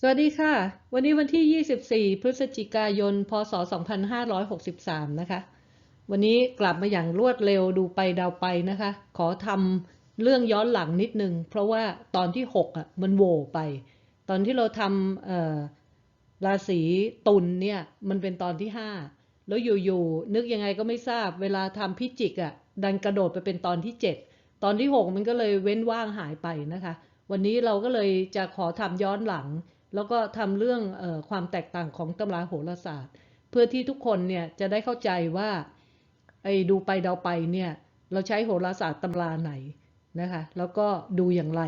สวัสดีค่ะ วันนี้วันที่ 24 พฤศจิกายน พศ 2563 นะคะ วันนี้กลับมาอย่างรวดเร็วดูไปเดาไปนะคะ ขอทำเรื่องย้อนหลังนิดนึง เพราะว่าตอนที่ 6 อะ มันโวไป ตอนที่เราทำราศีตุลเนี่ย มันเป็นตอนที่ 5 แล้วอยู่ๆ นึกยังไงก็ไม่ทราบ เวลาทำพิจิกอะ ดันกระโดดไปเป็นตอนที่ 7 ตอนที่ 6 มันก็เลยเว้นว่างหายไปนะคะ วันนี้เราก็เลยจะขอทำย้อนหลัง แล้วก็ทำเรื่องออความแตกต่างของตำราโหราศาสตร์ เพื่อที่ทุกคนเนี่ยจะได้เข้าใจว่าไอ้ดูไปเดาไปเนี่ยเราใช้โหราศาสตร์ตำราไหนนะคะ แล้วก็ดูอย่างไร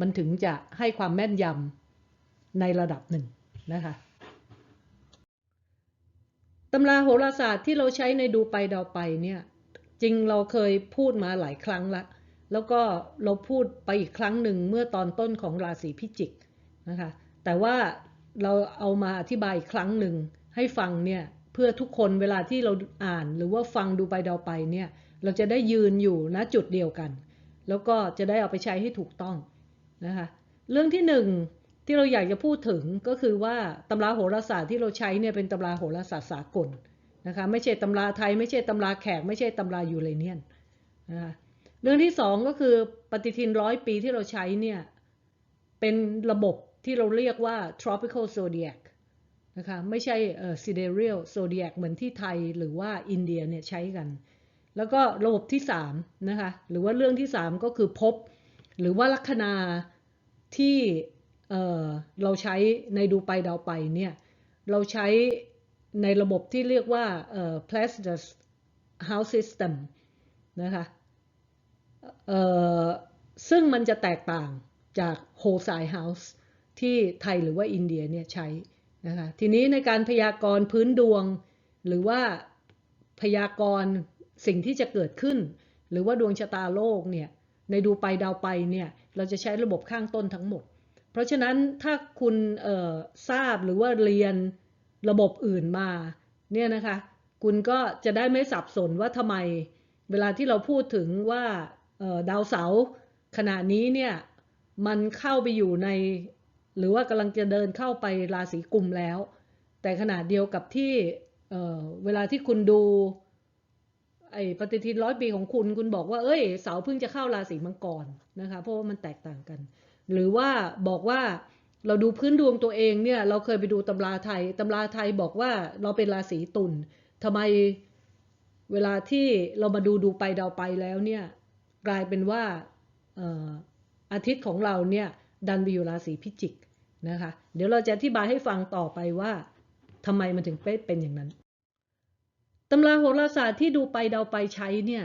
มันถึงจะให้ความแม่นยำในระดับหนึ่งนะคะตำราโหราศาสตร์ที่เราใช้ในดูไปเดาไปเนี่ยจริงเราเคยพูดมาหลายครั้งละ แล้วก็เราพูดไปอีกครั้งหนึ่งเมื่อตอนต้นของราศีพิจิกนะคะ แต่ว่าเราเอามาอธิบายอีกครั้งหนึ่งให้ฟังเนี่ยเพื่อทุกคนเวลาที่เราอ่านหรือว่าฟังดูไปเดาไปเนี่ยเราจะได้ยืนอยู่ณจุดเดียวกัน แล้วก็จะได้เอาไปใช้ให้ถูกต้องนะคะเรื่องที่หนึ่งที่เราอยากจะพูดถึงก็คือว่าตำราโหราศาสตร์ที่เราใช้เนี่ยเป็นตำราโหราศาสตร์สากลนะคะไม่ใช่ตำราไทยไม่ใช่ตำราแขก ไม่ใช่ตำรายูเรเนียนนะคะเรื่องที่สองก็คือปฏิทินร้อยปีที่เราใช้เนี่ยเป็นระบบ ที่เราเรียกว่า tropical zodiac นะคะไม่ใช่ sidereal zodiac เหมือนที่ไทยหรือว่าอินเดียเนี่ยใช้กัน แล้วก็ระบบที่3นะคะหรือว่าเรื่องที่ 3 ก็คือพบ หรือว่าลัคนาที่เเราใช้ในดูไปเดาไปเนี่ยเราใช้ในระบบที่เรียกว่า Placidus House System นะคะซึ่งมันจะแตกต่างจาก Whole Sign House ที่ไทยหรือว่าอินเดียเนี่ยใช้นะคะทีนี้ในการพยากรณ์พื้นดวง หรือว่าพยากรณ์สิ่งที่จะเกิดขึ้น หรือว่าดวงชะตาโลกเนี่ยในดูไปดาวไปเนี่ยเราจะใช้ระบบข้างต้นทั้งหมด เพราะฉะนั้นถ้าคุณทราบหรือว่าเรียนระบบอื่นมาเนี่ยนะคะคุณก็จะได้ไม่สับสนว่าทำไมเวลาที่เราพูดถึงว่าดาวเสาร์ขณะนี้เนี่ยมันเข้าไปอยู่ใน หรือว่ากำลังจะเดินเข้าไปราศีกุมแล้ว แต่ขณะเดียวกับที่เเวลาที่คุณดูไอ้ปฏิทินร้อยปีของคุณคุณบอกว่าเอ้ยเสาเพิ่งจะเข้าราศีมังกรนะคะเพราะว่ามันแตกต่างกัน หรือว่าบอกว่าเราดูพื้นดวงตัวเองเนี่ยเราเคยไปดูตำราไทยตำราไทยบอกว่าเราเป็นราศีตุลทำไมเวลาที่เรามาดูดูไปเดาไปแล้วเนี่ยกลายเป็นว่าอาทิตย์ของเราเนี่ยดันไปอยู่ราศีพิจิก นะคะ เดี๋ยวเราจะอธิบายให้ฟังต่อไปว่าทำไมมันถึงเป็นอย่างนั้นตำราโหราศาสตร์ที่ดูไปเดาไปใช้เนี่ย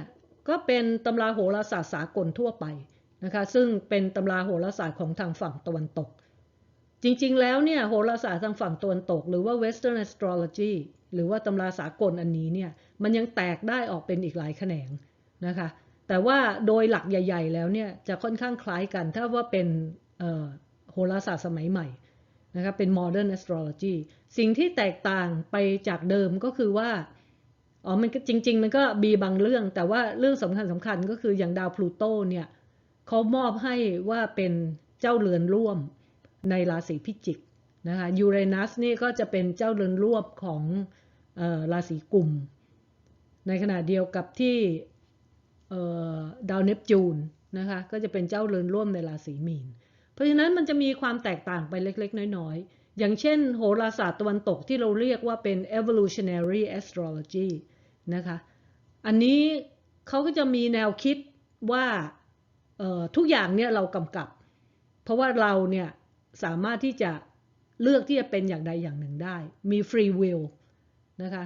ก็เป็นตำราโหราศาสตร์สากลทั่วไปนะคะ ซึ่งเป็นตำราโหราศาสตร์ของทางฝั่งตะวันตก จริงๆ แล้วเนี่ยโหราศาสตร์ทางฝั่งตะวันตก หรือว่า Western astrology หรือว่าตำราสากลอันนี้เนี่ยมันยังแตกได้ออกเป็นอีกหลายแขนงนะคะ แต่ว่าโดยหลักใหญ่ ๆ แล้วเนี่ยจะค่อนข้างคล้ายกัน ถ้าว่าเป็น โหราศาสตร์สมัยใหม่นะครับเป็น modern astrology สิ่งที่แตกต่างไปจากเดิมก็คือว่าอ๋อมันจริง ๆ มันก็มีบางเรื่อง แต่ว่าเรื่องสำคัญสำคัญก็คืออย่างดาวพลูโตเนี่ยเขามอบให้ว่าเป็นเจ้าเรือนร่วมในราศีพิจิกนะคะยูเรนัสนี่ก็จะเป็นเจ้าเรือนร่วมของออราศีกุม ในขณะเดียวกับที่ดาวเนปจูนนะคะก็จะเป็นเจ้าเรือนร่วมในราศีมีน เพราะฉะนั้นมันจะมีความแตกต่างไปเล็กๆ น้อยๆ อย่างเช่น โหราศาสตร์ตะวันตกที่เราเรียกว่าเป็น evolutionary astrology นะคะ อันนี้เขาก็จะมีแนวคิดว่าทุกอย่างเนี่ยเรากำกับ เพราะว่าเราเนี่ยสามารถที่จะเลือกที่จะเป็นอย่างใดอย่างหนึ่งได้ มี free will นะคะ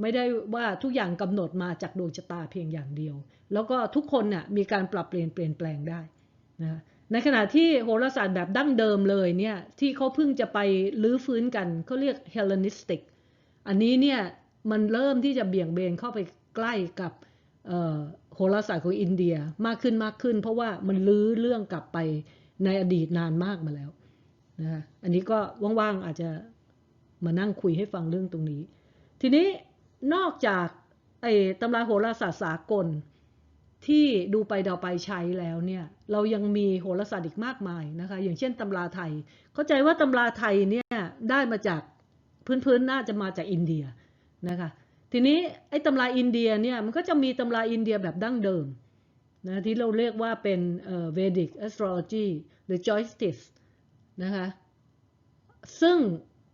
ไม่ได้ว่าทุกอย่างกำหนดมาจากดวงชะตาเพียงอย่างเดียว แล้วก็ทุกคนน่ะมีการปรับเปลี่ยนเปลี่ยนแปลงได้นะ ในขณะที่โหราศาสตร์แบบดั้งเดิมเลยเนี่ยที่เขาเพิ่งจะไปลื้อฟื้นกันเขาเรียกเฮเลนิสติกอันนี้เนี่ยมันเริ่มที่จะเบี่ยงเบนเข้าไปใกล้กับโหราศาสตร์ของอินเดียมากขึ้นมากขึ้น เพราะว่ามันลื้อเรื่องกลับไปในอดีตนานมากมาแล้วนะอันนี้ก็ว่างๆอาจจะมานั่งคุยให้ฟังเรื่องตรงนี้ ทีนี้นอกจากไอ้ตำราโหราศาสตร์สากล ที่ดูไปเดาไปใช้แล้วเนี่ยเรายังมีโหราศาสตร์อีกมากมายนะคะ อย่างเช่นตำราไทย เข้าใจว่าตำราไทยเนี่ยได้มาจากพื้นๆน่าจะมาจากอินเดียนะคะทีนี้ไอ้ตำราอินเดียเนี่ยมันก็จะมีตำราอินเดียแบบดั้งเดิมนะที่เราเรียกว่าเป็นเอ่อ Vedic astrology หรือ Joystice นะคะซึ่ง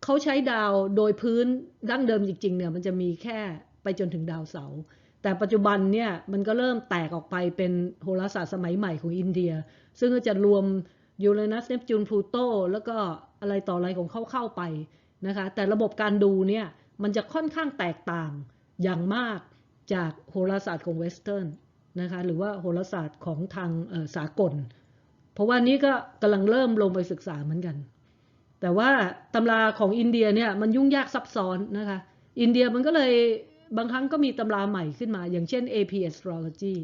เขาใช้ดาวโดยพื้นดั้งเดิมจริงๆเนี่ยมันจะมีแค่ไปจนถึงดาวเสาร์ แต่ปัจจุบันเนี่ยมันก็เริ่มแตกออกไปเป็นโหราศาสตร์สมัยใหม่ของอินเดีย ซึ่งก็จะรวมยูเรนัสเนปจูนพลูโตแล้วก็อะไรต่ออะไรของเขาเข้าไปนะคะแต่ระบบการดูเนี่ยมันจะค่อนข้างแตกต่างอย่างมากจากโหราศาสตร์ของเวสเทิร์นนะคะหรือว่าโหราศาสตร์ของทางสากล เพราะว่านี้ก็กำลังเริ่มลงไปศึกษาเหมือนกัน แต่ว่าตำราของอินเดียเนี่ยมันยุ่งยากซับซ้อนนะคะอินเดียมันก็เลย บางครั้งก็มีตำราใหม่ขึ้นมา อย่างเช่น AP astrology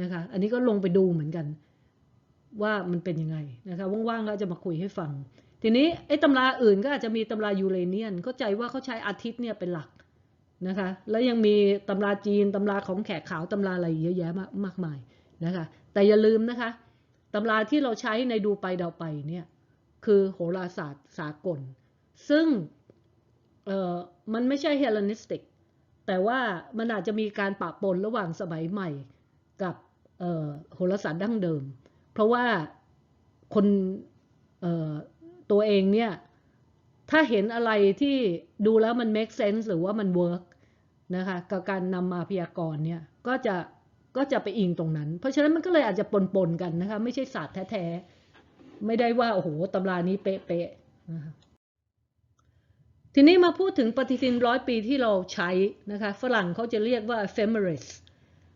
นะคะ อันนี้ก็ลงไปดูเหมือนกัน ว่ามันเป็นยังไงนะคะ ว่างๆก็จะมาคุยให้ฟัง ทีนี้ไอ้ตำราอื่นก็อาจจะมีตำรายูเรเนียน เข้าใจว่าเขาใช้อาทิตย์เนี่ยเป็นหลักนะคะ แล้วยังมีตำราจีนตำราของแขกขาวตำราอะไรเยอะแยะมากมากมายนะคะ แต่อย่าลืมนะคะตำราที่เราใช้ในดูไปเดาไปเนี่ยคือโหราศาสตร์สากล ซึ่งเอ่อมันไม่ใช่เฮเลนิสติก แต่ว่ามันอาจจะมีการปะปนระหว่างสมัยใหม่กับเอ่อโหราศาสตร์ดั้งเดิม เพราะว่าคนตัวเองเนี่ย ถ้าเห็นอะไรที่ดูแล้วมัน make sense หรือว่ามัน work นะคะกับการนำมาพยากรณ์เนี่ยก็จะก็จะไปอิงตรงนั้น เพราะฉะนั้นมันก็เลยอาจจะปนๆกันนะคะ ไม่ใช่ศาสตร์แท้ๆ ไม่ได้ว่า โอ้โหตำรานี้เป๊ะๆนะคะ ทีนี้มาพูดถึงปฏิทินร้อยปีที่เราใช้นะคะฝรั่งเขาจะเรียกว่า ephemeris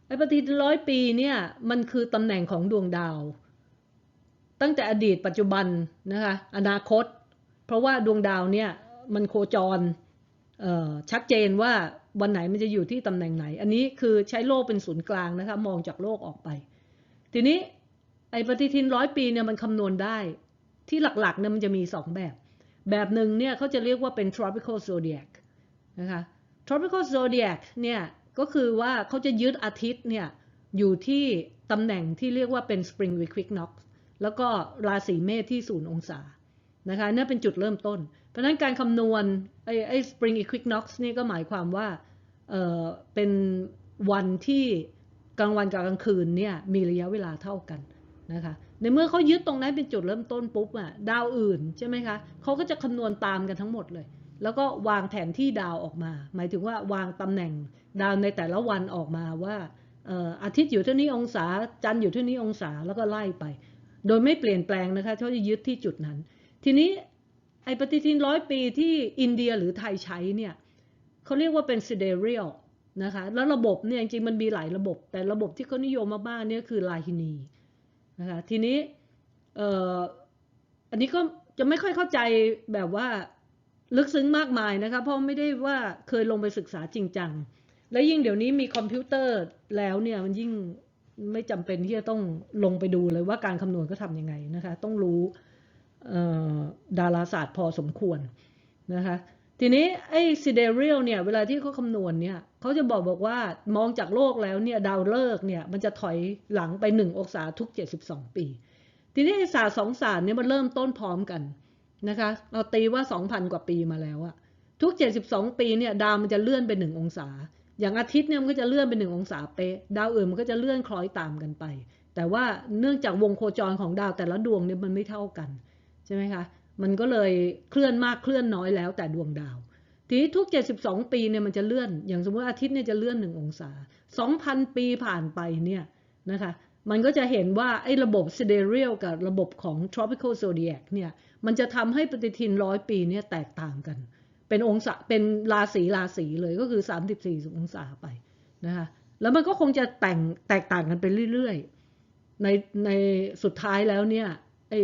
ไอ้ปฏิทินร้อยปีเนี่ยมันคือตำแหน่งของดวงดาว ตั้งแต่อดีตปัจจุบันนะคะอนาคต เพราะว่าดวงดาวเนี่ยมันโคจรชัดเจนว่าวันไหนมันจะอยู่ที่ตำแหน่งไหน อันนี้คือใช้โลกเป็นศูนย์กลางนะคะมองจากโลกออกไป ทีนี้ไอ้ปฏิทินร้อยปีเนี่ยมันคำนวณได้ที่หลักๆเนี่ยมันจะมีสองแบบ แบบหนึ่งเนี่ยเขาจะเรียกว่าเป็น tropical zodiac นะคะ tropical zodiac เนี่ยก็คือว่าเขาจะยึดอาทิตย์เนี่ยอยู่ที่ตำแหน่งที่เรียกว่าเป็น spring equinox แล้วก็ราศีเมษที่ศูนย์องศานะคะนี่เป็นจุดเริ่มต้น เพราะฉะนั้นการคำนวณไอ้ไอ้ spring equinox นี่ก็หมายความว่าเออเป็นวันที่กลางวันกับกลางคืนเนี่ยมีระยะเวลาเท่ากัน นะคะ ในเมื่อเขายึดตรงนั้นเป็นจุดเริ่มต้นปุ๊บอะดาวอื่นใช่ไหมคะเขาก็จะคำนวณตามกันทั้งหมดเลย แล้วก็วางแผนที่ดาวออกมา หมายถึงว่าวางตำแหน่งดาวในแต่ละวันออกมาว่าอาทิตย์อยู่เท่านี้องศาจันทร์อยู่เท่านี้องศาแล้วก็ไล่ไป โดยไม่เปลี่ยนแปลงนะคะเขาจะยึดที่จุดนั้น ทีนี้ไอ้ปฏิทินร้อยปีที่อินเดียหรือไทยใช้เนี่ยเขาเรียกว่าเป็น sidereal นะคะแล้วระบบเนี่ยจริงๆมันมีหลายระบบ แต่ระบบที่เขานิยมมาบ้างเนี่ยคือลาฮินี นะคะทีนี้เอ่ออันนี้ก็จะไม่ค่อยเข้าใจแบบว่าลึกซึ้งมากมายนะคะเพราะไม่ได้ว่าเคยลงไปศึกษาจริงจังและยิ่งเดี๋ยวนี้มีคอมพิวเตอร์แล้วเนี่ยมันยิ่งไม่จำเป็นที่จะต้องลงไปดูเลยว่าการคำนวณก็ทำยังไงนะคะ ต้องรู้ดาราศาสตร์พอสมควรนะคะ ทีนี้ไอ้ซิเดเรียลเนี่ยเวลาที่เขาคำนวณเนี่ยเขาจะบอกบอกว่ามองจากโลกแล้วเนี่ยดาวฤกษ์เนี่ยมันจะถอยหลังไป 1 องศาทุก 72 ปี ทีนี้ศาสตร์สองศาสตร์เนี่ยมันเริ่มต้นพร้อมกันนะคะเราตีว่า 2,000 กว่าปีมาแล้วอะทุก 72 ปีเนี่ยดาวมันจะเลื่อนไป 1 องศา อย่างอาทิตย์เนี่ยมันก็จะเลื่อนไป 1 องศาเป๊ะดาวอื่นมันก็จะเลื่อนคล้อยตามกันไป แต่ว่าเนื่องจากวงโคจรของดาวแต่ละดวงเนี่ยมันไม่เท่ากันใช่ไหมคะ มันก็เลยเคลื่อนมากเคลื่อนน้อยแล้วแต่ดวงดาว ทีนี้ทุก 72 ปีเนี่ยมันจะเลื่อน อย่างสมมติอาทิตย์เนี่ยจะเลื่อน 1 องศา 2,000 ปีผ่านไปเนี่ยนะคะมันก็จะเห็นว่าไอ้ระบบ sidereal กับระบบของ tropical zodiac เนี่ยมันจะทำให้ปฏิทินร้อยปีเนี่ยแตกต่างกัน เป็นองศาเป็นราศีราศีเลยก็คือ 34องศาไปนะคะแล้วมันก็คงจะแต่งแตกต่างกันไปเรื่อยๆในในสุดท้ายแล้วเนี่ย ไอ้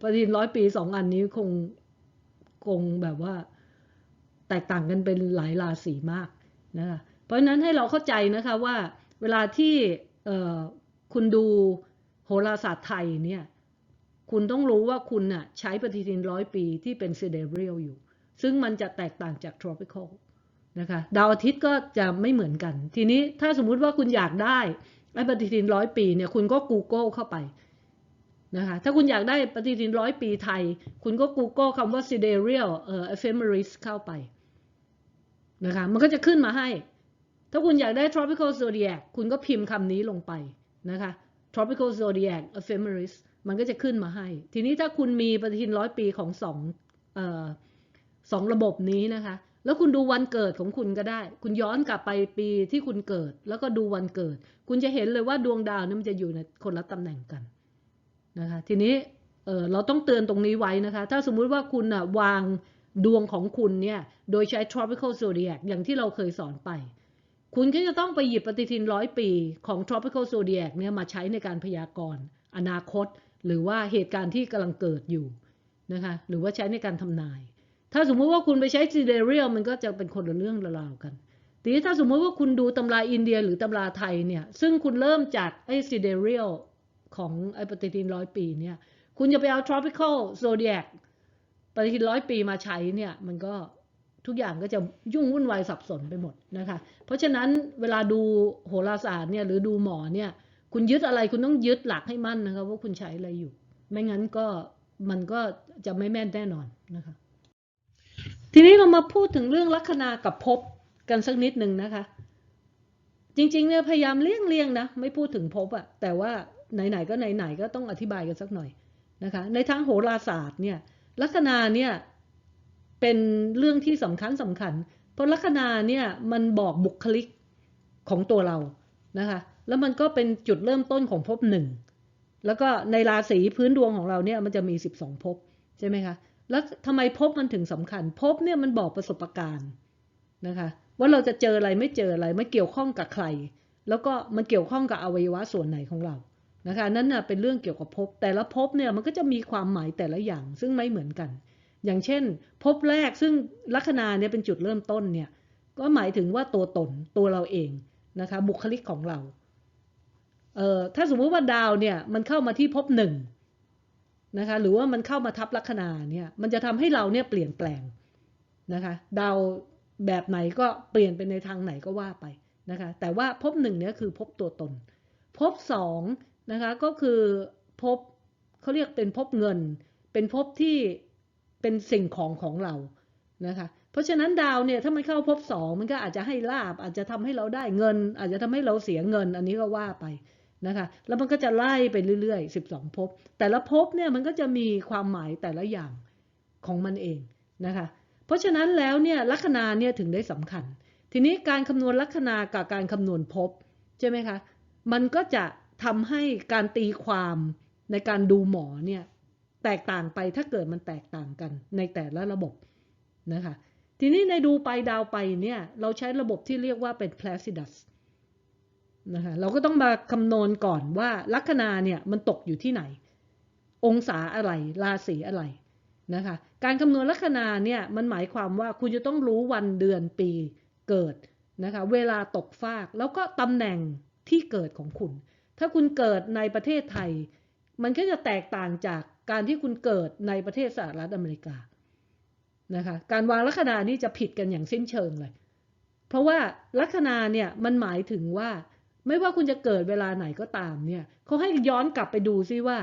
ปฏิทินร้อยปีสองอันนี้คงคงแบบว่า แตกต่างกันเป็นหลายราศีมากนะคะเพราะฉะนั้นให้เราเข้าใจนะคะว่าเวลาที่คุณดูโหราศาสตร์ไทยเนี่ยคุณต้องรู้ว่าคุณน่ะใช้ปฏิทินร้อยปีที่เป็น sidereal อยู่ ซึ่งมันจะแตกต่างจาก tropical นะคะดาวอาทิตย์ก็จะไม่เหมือนกัน ทีนี้ถ้าสมมุติว่าคุณอยากได้ไอ้ปฏิทินร้อยปีเนี่ยคุณก็ Google เข้าไป นะคะถ้าคุณอยากได้ปฏิทินร้อยปีไทย คุณก็ Google คำว่า sidereal เอ่อ ephemeris เข้าไปนะคะมันก็จะขึ้นมาให้ ถ้าคุณอยากได้ tropical zodiac คุณก็พิมพ์คำนี้ลงไปนะคะ tropical zodiac ephemeris มันก็จะขึ้นมาให้ ทีนี้ถ้าคุณมีปฏิทินร้อยปีของสองเอ่อสองระบบนี้นะคะ แล้วคุณดูวันเกิดของคุณก็ได้ คุณย้อนกลับไปปีที่คุณเกิด แล้วก็ดูวันเกิด คุณจะเห็นเลยว่าดวงดาวนี่มันจะอยู่ในคนละตำแหน่งกัน นะคะทีนี้เออเราต้องเตือนตรงนี้ไว้นะคะ ถ้าสมมุติว่าคุณอะวางดวงของคุณเนี่ยโดยใช้ tropical zodiac อย่างที่เราเคยสอนไป คุณก็จะต้องไปหยิบปฏิทินร้อยปีของ tropical zodiac เนี่ยมาใช้ในการพยากรณ์ อนาคต หรือว่าเหตุการณ์ที่กำลังเกิดอยู่นะคะหรือว่าใช้ในการทำนาย ถ้าสมมุติว่าคุณไปใช้ sidereal มันก็จะเป็นคนละเรื่องละราวกันทีนี้ถ้าสมมติว่าคุณดูตำราอินเดียหรือตำราไทยเนี่ยซึ่งคุณเริ่มจากไอ้ sidereal ของไอ้ปฏิทินร้อยปีเนี่ย คุณจะไปเอา tropical zodiac ปฏิทินร้อยปีมาใช้เนี่ย มันก็ทุกอย่างก็จะยุ่งวุ่นวายสับสนไปหมดนะคะ เพราะฉะนั้นเวลาดูโหราศาสตร์เนี่ยหรือดูหมอเนี่ย คุณยึดอะไรคุณต้องยึดหลักให้มั่นนะคะว่าคุณใช้อะไรอยู่ ไม่งั้นก็มันก็จะไม่แม่นแน่นอนนะคะ ทีนี้เรามาพูดถึงเรื่องลัคนากับภพกันสักนิดหนึ่งนะคะ จริงๆเนี่ยพยายามเลี่ยงเลี่ยงๆนะ ไม่พูดถึงภพอะแต่ว่า ไหนๆก็ไหนๆก็ต้องอธิบายกันสักหน่อยนะคะ ในทางโหราศาสตร์เนี่ยลัคนาเนี่ยเป็นเรื่องที่สำคัญสำคัญ เพราะลัคนาเนี่ยมันบอกบุคลิกของตัวเรานะคะ แล้วมันก็เป็นจุดเริ่มต้นของภพหนึ่งแล้วก็ในราศีพื้นดวงของเราเนี่ยมันจะมี 12ภพใช่ไหมคะแล้วทำไมภพมันถึงสำคัญภพเนี่ยมันบอกประสบการณ์นะคะว่าเราจะเจออะไรไม่เจออะไรไม่เกี่ยวข้องกับใคร แล้วก็มันเกี่ยวข้องกับอวัยวะส่วนไหนของเรา นะคะนั่นนะเป็นเรื่องเกี่ยวกับภพแต่ละภพเนี่ยมันก็จะมีความหมายแต่ละอย่างซึ่งไม่เหมือนกัน อย่างเช่นภพแรกซึ่งลัคนาเนี่ยเป็นจุดเริ่มต้นเนี่ยก็หมายถึงว่าตัวตนตัวเราเองนะคะบุคลิกของเราเอ่อถ้าสมมุติว่าดาวเนี่ยมันเข้ามาที่ภพหนึ่งนะคะหรือว่ามันเข้ามาทับลัคนาเนี่ยมันจะทำให้เราเนี่ยเปลี่ยนแปลงนะคะดาวแบบไหนก็เปลี่ยนไปในทางไหนก็ว่าไปนะคะแต่ว่าภพหนึ่งเนี่ยคือภพตัวตนภพสอง นะคะก็คือภพเขาเรียกเป็นภพเงิน เป็นภพที่เป็นสิ่งของของเรานะคะเพราะฉะนั้นดาวเนี่ยถ้ามันเข้าภพสองมันก็อาจจะให้ลาบอาจจะทำให้เราได้เงิน อาจจะทำให้เราเสียเงิน อันนี้ก็ว่าไปนะคะแล้วมันก็จะไล่ไปเรื่อยๆ 12ภพแต่ละภพเนี่ยมันก็จะมีความหมายแต่ละอย่างของมันเองนะคะเพราะฉะนั้นแล้วเนี่ยลัคนาเนี่ยถึงได้สำคัญ ทีนี้การคำนวณลัคนากับการคำนวณภพใช่ไหมคะมันก็จะ ทำให้การตีความในการดูหมอเนี่ยแตกต่างไปถ้าเกิดมันแตกต่างกันในแต่ละระบบนะคะทีนี้ในดูไปดาวไปเนี่ยเราใช้ระบบที่เรียกว่าเป็น Placidus นะคะเราก็ต้องมาคำนวณก่อนว่าลัคนาเนี่ยมันตกอยู่ที่ไหน องศาอะไรราศีอะไรนะคะการคำนวณลัคนาเนี่ยมันหมายความว่าคุณจะต้องรู้วันเดือนปีเกิดนะคะเวลาตกฟากแล้วก็ตำแหน่งที่เกิดของคุณ ถ้าคุณเกิดในประเทศไทย มันก็จะแตกต่างจากการที่คุณเกิดในประเทศสหรัฐอเมริกานะคะการวางลัคนานี่จะผิดกันอย่างสิ้นเชิงเลย เพราะว่าลัคนาเนี่ยมันหมายถึงว่า ไม่ว่าคุณจะเกิดเวลาไหนก็ตามเนี่ยเขาให้ย้อนกลับไปดูซิว่า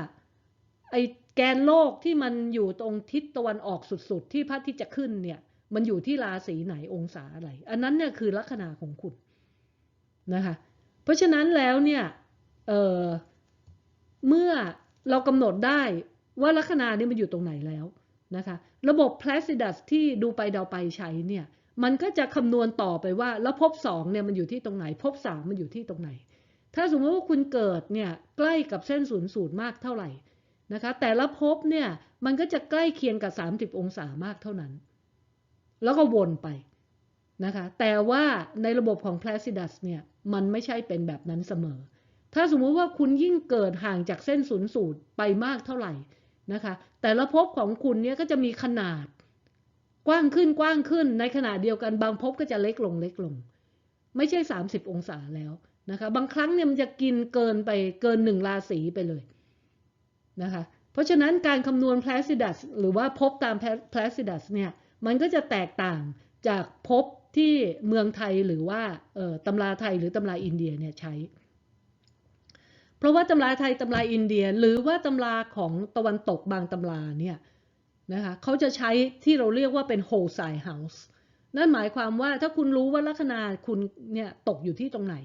ไอ้แกนโลกที่มันอยู่ตรงทิศตะวันออกสุดๆ ที่พระอาทิตย์จะขึ้นเนี่ย มันอยู่ที่ราศีไหนองศาอะไร อันนั้นเนี่ยคือลัคนาของคุณนะคะ เพราะฉะนั้นแล้วเนี่ย เเมื่อเรากำหนดได้ว่าลัคนานี่มันอยู่ตรงไหนแล้วนะคะระบบ Placidus ที่ดูไปเดาไปใช้เนี่ยมันก็จะคำนวณต่อไปว่า แล้วภพสองเนี่ยมันอยู่ที่ตรงไหนภพสามมันอยู่ที่ตรงไหน ถ้าสมมติว่าคุณเกิดเนี่ยใกล้กับเส้นศูนย์สูตรมากเท่าไหร่นะคะแต่ละภพเนี่ยมันก็จะใกล้เคียงกับ 30 องศามากเท่านั้น แล้วก็วนไปนะคะแต่ว่าในระบบของ Placidus เนี่ยมันไม่ใช่เป็นแบบนั้นเสมอ ถ้าสมมุติว่าคุณยิ่งเกิดห่างจากเส้นศูนย์สูตรไปมากเท่าไหร่นะคะ แต่ละภพของคุณเนี่ยก็จะมีขนาดกว้างขึ้นกว้างขึ้น ในขณะเดียวกันบางภพก็จะเล็กลงเล็กลง ไม่ใช่ 30 องศาแล้วนะคะ บางครั้งเนี่ยมันจะกินเกินไปเกินหนึ่งราศีไปเลยนะคะ เพราะฉะนั้นการคำนวณ Placidus หรือว่าภพตาม Placidus เนี่ยมันก็จะแตกต่างจากภพที่เมืองไทยหรือว่าตำราไทยหรือตำราอินเดียเนี่ยใช้ เพราะว่าตำราไทยตำราอินเดีย หรือว่าตำราของตะวันตกบางตำราเนี่ยนะคะเขาจะใช้ที่เราเรียกว่าเป็น whole sign house นั่นหมายความว่าถ้าคุณรู้ว่าลัคนาคุณเนี่ยตกอยู่ที่ตรงไหน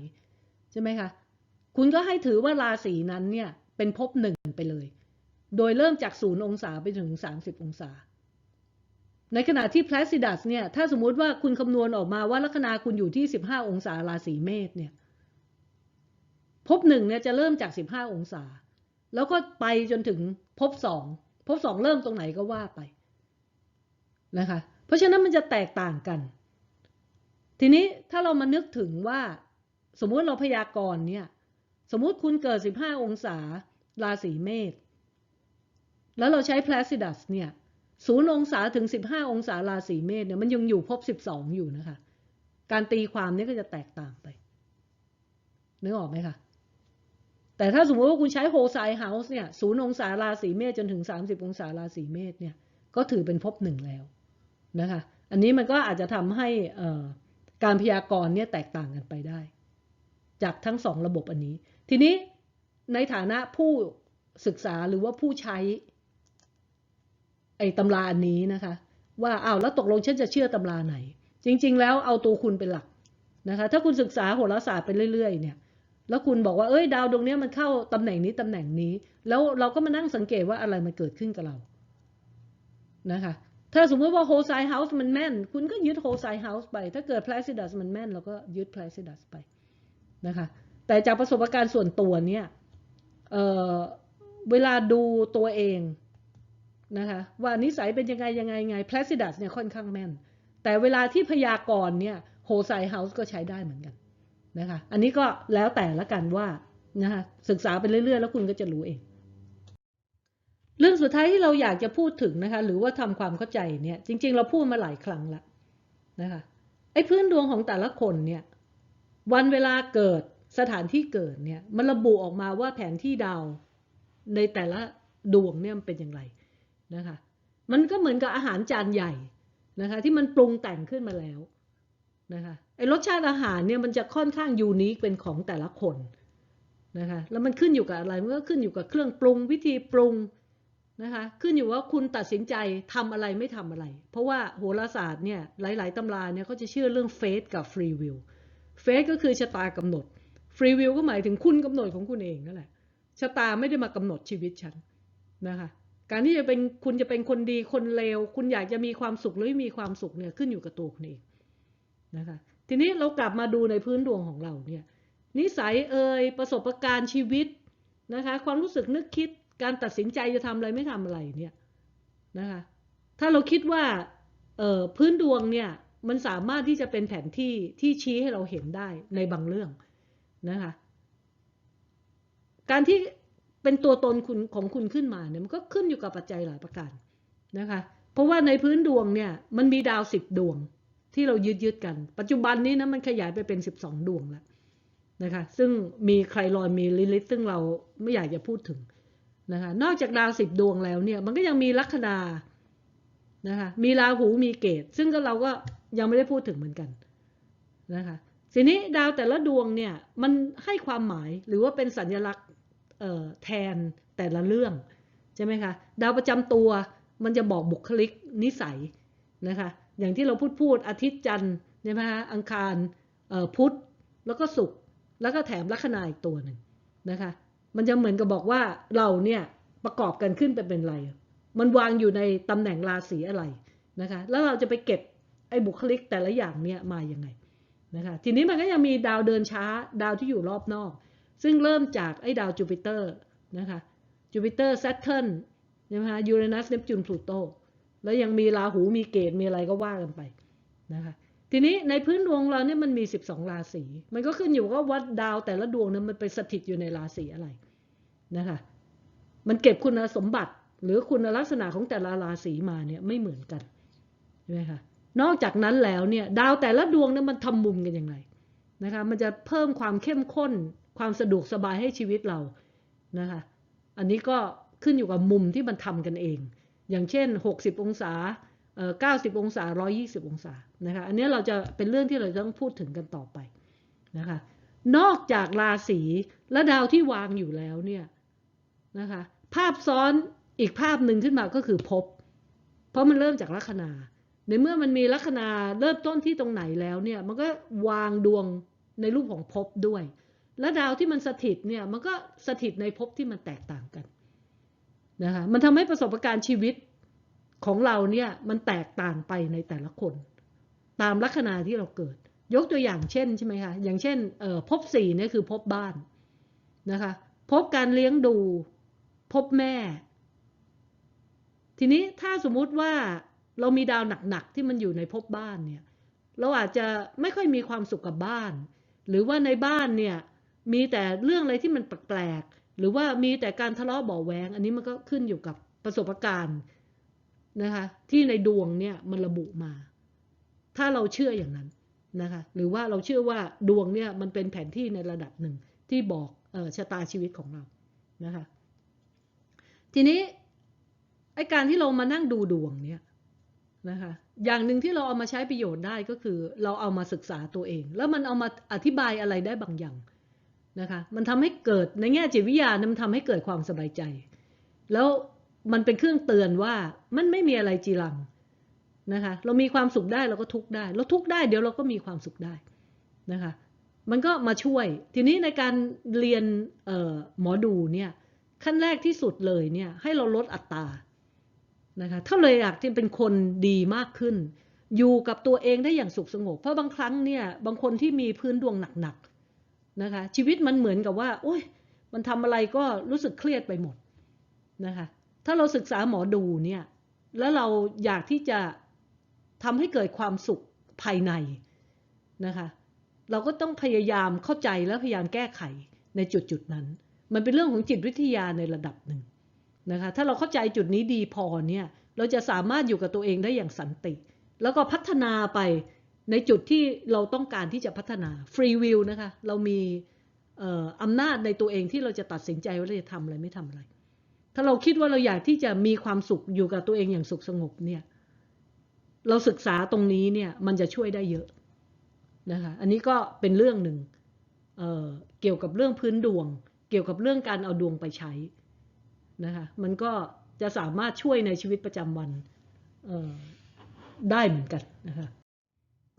ใช่ไหมคะ คุณก็ให้ถือว่าราศีนั้นเนี่ยเป็นภพหนึ่งไปเลย โดยเริ่มจากศูนย์องศาไปถึง 30 องศา ในขณะที่ Placidus เนี่ยถ้าสมมุติว่าคุณคำนวณออกมาว่าลัคนาคุณอยู่ที่ 15 องศาราศีเมษเนี่ย ภพหนึ่งเนี่ยจะเริ่มจาก 15 องศา แล้วก็ไปจนถึงภพสองภพสองเริ่มตรงไหนก็ว่าไปนะคะ เพราะฉะนั้นมันจะแตกต่างกัน ทีนี้ถ้าเรามานึกถึงว่าสมมุติเราพยากรณ์เนี่ย สมมุติคุณเกิด 15 องศา ราศีเมษ แล้วเราใช้ Placidus เนี่ยศูนย์องศาถึง 15 องศาราศีเมษเนี่ยมันยังอยู่ภพ12 อยู่นะคะ การตีความนี้ก็จะแตกต่างไปนึกออกไหมคะ แต่ถ้าสมมติว่าคุณใช้โฮไซเฮาส์เนี่ยศูนย์องศาราศีเมษจนถึง 30 องศาราศีเมษเนี่ยก็ถือเป็นภพหนึ่งแล้วนะคะ อันนี้มันก็อาจจะทำให้การพยากรณ์เนี่ยแตกต่างกันไปได้ จากทั้งสองระบบอันนี้ ทีนี้ในฐานะผู้ศึกษาหรือว่าผู้ใช้ไอ้ตำราอันนี้นะคะ ว่าอ้าวแล้วตกลงฉันจะเชื่อตำราไหน จริง ๆ แล้วเอาตัวคุณเป็นหลักนะคะ ถ้าคุณศึกษาโหราศาสตร์ไปเรื่อย ๆ เนี่ย แล้วคุณบอกว่าเอ้ยดาวดวงนี้มันเข้าตำแหน่งนี้ตำแหน่งนี้ แล้วเราก็มานั่งสังเกตว่าอะไรมันเกิดขึ้นกับเรานะคะถ้าสมมติว่าโฮไซเฮาส์มันแม่น คุณก็ยึดโฮไซเฮาส์ไป ถ้าเกิด Placidus มันแม่นเราก็ยึด Placidus ไปนะคะแต่จากประสบการณ์ส่วนตัวเนี่ยเเวลาดูตัวเองนะคะว่านิสัยเป็นยังไงยังไงไง Placidus เนี่ยค่อนข้างแม่น แต่เวลาที่พยากรณ์เนี่ยโฮไซเฮาส์ก็ใช้ได้เหมือนกัน นะคะ อันนี้ก็แล้วแต่ละกันว่านะคะศึกษาไปเรื่อยๆ แล้วคุณก็จะรู้เอง เรื่องสุดท้ายที่เราอยากจะพูดถึงนะคะ หรือว่าทำความเข้าใจเนี่ย จริง ๆ เราพูดมาหลายครั้งแล้วนะคะไอ้พื้นดวงของแต่ละคนเนี่ย วันเวลาเกิดสถานที่เกิดเนี่ยมันระบุออกมาว่าแผนที่ดาวในแต่ละดวงเนี่ยมันเป็นอย่างไรนะคะ มันก็เหมือนกับอาหารจานใหญ่นะคะ ที่มันปรุงแต่งขึ้นมาแล้ว นะคะไอรสชาติอาหารเนี่ยมันจะค่อนข้างยูนิคเป็นของแต่ละคนนะคะแล้วมันขึ้นอยู่กับอะไรมันก็ขึ้นอยู่กับเครื่องปรุงวิธีปรุงนะคะขึ้นอยู่ว่าคุณตัดสินใจทำอะไรไม่ทำอะไร เพราะว่าโหราศาสตร์เนี่ยหลาย ๆตำราเนี่ยเขาจะเชื่อเรื่องเฟสกับฟรีวิลเฟสก็คือชะตากำหนดฟรีวิลก็หมายถึงคุณกำหนดของคุณเองนั่นแหละชะตาไม่ได้มากำหนดชีวิตฉันนะคะการที่จะเป็นคุณจะเป็นคนดีคนเลวคุณอยากจะมีความสุขหรือไม่มีความสุขเนี่ยขึ้นอยู่กับตัวคุณเอง นะคะทีนี้เรากลับมาดูในพื้นดวงของเราเนี่ยนิสัยเอ่ยประสบการณ์ชีวิตนะคะความรู้สึกนึกคิดการตัดสินใจจะทำอะไรไม่ทำอะไรเนี่ยนะคะถ้าเราคิดว่าเอ่อพื้นดวงเนี่ยมันสามารถที่จะเป็นแผนที่ที่ชี้ให้เราเห็นได้ในบางเรื่องนะคะการที่เป็นตัวตนคุณของคุณขึ้นมาเนี่ยมันก็ขึ้นอยู่กับปัจจัยหลายประการนะคะเพราะว่าในพื้นดวงเนี่ยมันมีดาวสิบดวง ที่เรายึดยึดกัน ปัจจุบันนี้นะมันขยายไปเป็น 12 ดวงแล้วนะคะซึ่งมีใครลอยมีลิลิตซึ่งเราไม่อยากจะพูดถึงนะคะนอกจากดาวสิบดวงแล้วเนี่ยมันก็ยังมีลัคนานะคะมีราหูมีเกต ซึ่งก็เราก็ยังไม่ได้พูดถึงเหมือนกันนะคะทีนี้ดาวแต่ละดวงเนี่ยมันให้ความหมายหรือว่าเป็นสัญลักษณ์แทนแต่ละเรื่องใช่ไหมคะดาวประจำตัวมันจะบอกบุคลิกนิสัยนะคะ อย่างที่เราพูดพูดอาทิตย์จันทร์ใช่ไหมฮะอังคารพุธแล้วก็ศุกร์แล้วก็แถมลัคนาอีกตัวหนึ่งนะคะ มันจะเหมือนกับบอกว่าเราเนี่ยประกอบกันขึ้นไปเป็นอะไร มันวางอยู่ในตำแหน่งราศีอะไรนะคะ แล้วเราจะไปเก็บไอ้บุคลิกแต่ละอย่างเนี่ยมาอย่างไงนะคะ ทีนี้มันก็ยังมีดาวเดินช้าดาวที่อยู่รอบนอก ซึ่งเริ่มจากไอ้ดาวจูปิเตอร์นะคะจูปิเตอร์แซตเทิร์นใช่ไหมคะยูเรนัส เนปจูน พลูโต แล้วยังมีราหูมีเกตมีอะไรก็ว่ากันไปนะคะทีนี้ในพื้นดวงเราเนี่ยมันมี 12 ราศีมันก็ขึ้นอยู่ว่าวัดดาวแต่ละดวงนั้นมันไปสถิตอยู่ในราศีอะไรนะคะมันเก็บคุณสมบัติ หรือคุณลักษณะของแต่ละราศีมาเนี่ยไม่เหมือนกันใช่ไหมคะนอกจากนั้นแล้วเนี่ยดาวแต่ละดวงเนี่ยมันทำมุมกันยังไงนะคะมันจะเพิ่มความเข้มข้น ความสะดวกสบายให้ชีวิตเรานะคะอันนี้ก็ขึ้นอยู่กับมุมที่มันทำกันเอง อย่างเช่น 60 องศา90 องศา 120 องศานะคะอันนี้เราจะเป็นเรื่องที่เราต้องพูดถึงกันต่อไปนะคะนอกจากราศีและดาวที่วางอยู่แล้วเนี่ยนะคะภาพซ้อนอีกภาพหนึ่งขึ้นมาก็คือภพเพราะมันเริ่มจากลัคนาในเมื่อมันมีลัคนาเริ่มต้นที่ตรงไหนแล้วเนี่ยมันก็วางดวงในรูปของภพด้วย และดาวที่มันสถิตเนี่ยมันก็สถิตในภพที่มันแตกต่างกัน นะคะมันทำให้ประสบการณ์ชีวิตของเราเนี่ยมันแตกต่างไปในแต่ละคน ตามลัคนาที่เราเกิด ยกตัวอย่างเช่นใช่ไหมคะอย่างเช่นเออภพสี่นี่คือภพบ้านนะคะภพการเลี้ยงดูภพแม่ ทีนี้ถ้าสมมุติว่าเรามีดาวหนักๆที่มันอยู่ในภพบ้านเนี่ยเราอาจจะไม่ค่อยมีความสุขกับบ้าน หรือว่าในบ้านเนี่ยมีแต่เรื่องอะไรที่มันแปลกๆ หรือว่ามีแต่การทะเลาะเบาะแวง อันนี้มันก็ขึ้นอยู่กับประสบการณ์นะคะที่ในดวงเนี่ยมันระบุมา ถ้าเราเชื่ออย่างนั้นนะคะหรือว่าเราเชื่อว่าดวงเนี่ยมันเป็นแผนที่ในระดับหนึ่งที่บอกออชะตาชีวิตของเรานะคะทีนี้ไอการที่เรามานั่งดูดวงเนี่ยนะคะอย่างหนึ่งที่เราเอามาใช้ประโยชน์ได้ก็คือ เราเอามาศึกษาตัวเอง แล้วมันเอามาอธิบายอะไรได้บางอย่าง นะคะมันทำให้เกิดในแง่จิตวิทยามันทำให้เกิดความสบายใจ แล้วมันเป็นเครื่องเตือนว่ามันไม่มีอะไรจีรังนะคะเรามีความสุขได้เราก็ทุกได้ เราทุกได้เดี๋ยวเราก็มีความสุขได้นะคะมันก็มาช่วย ทีนี้ในการเรียนหมอดูเนี่ยขั้นแรกที่สุดเลยเนี่ยให้เราลดอัตรานะคะถ้าเลยอยากจะเป็นคนดีมากขึ้น อยู่กับตัวเองได้อย่างสุขสงบ เพราะบางครั้งเนี่ยบางคนที่มีพื้นดวงหนักๆ นะคะ ชีวิตมันเหมือนกับว่าโอ้ยมันทำอะไรก็รู้สึกเครียดไปหมดนะคะ ถ้าเราศึกษาหมอดูเนี่ย แล้วเราอยากที่จะทำให้เกิดความสุขภายในนะคะ เราก็ต้องพยายามเข้าใจและพยายามแก้ไขในจุดจุดนั้น มันเป็นเรื่องของจิตวิทยาในระดับหนึ่งนะคะ ถ้าเราเข้าใจจุดนี้ดีพอเนี่ย เราจะสามารถอยู่กับตัวเองได้อย่างสันติ แล้วก็พัฒนาไป ในจุดที่เราต้องการที่จะพัฒนาฟรีวิลนะคะ เรามีอำนาจในตัวเองที่เราจะตัดสินใจว่าเราจะทำอะไรไม่ทำอะไร ถ้าเราคิดว่าเราอยากที่จะมีความสุขอยู่กับตัวเองอย่างสุขสงบเนี่ย เราศึกษาตรงนี้เนี่ยมันจะช่วยได้เยอะนะคะ อันนี้ก็เป็นเรื่องหนึ่งเเกี่ยวกับเรื่องพื้นดวง เกี่ยวกับเรื่องการเอาดวงไปใช้นะคะ มันก็จะสามารถช่วยในชีวิตประจำวันได้เหมือนกันนะคะ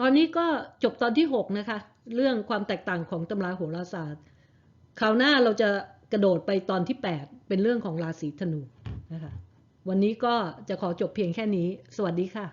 ตอนนี้ก็จบตอนที่ 6 นะคะ เรื่องความแตกต่างของตำราโหราศาสตร์ คราวหน้าเราจะกระโดดไปตอนที่ 8 เป็นเรื่องของราศีธนูนะคะ วันนี้ก็จะขอจบเพียงแค่นี้ สวัสดีค่ะ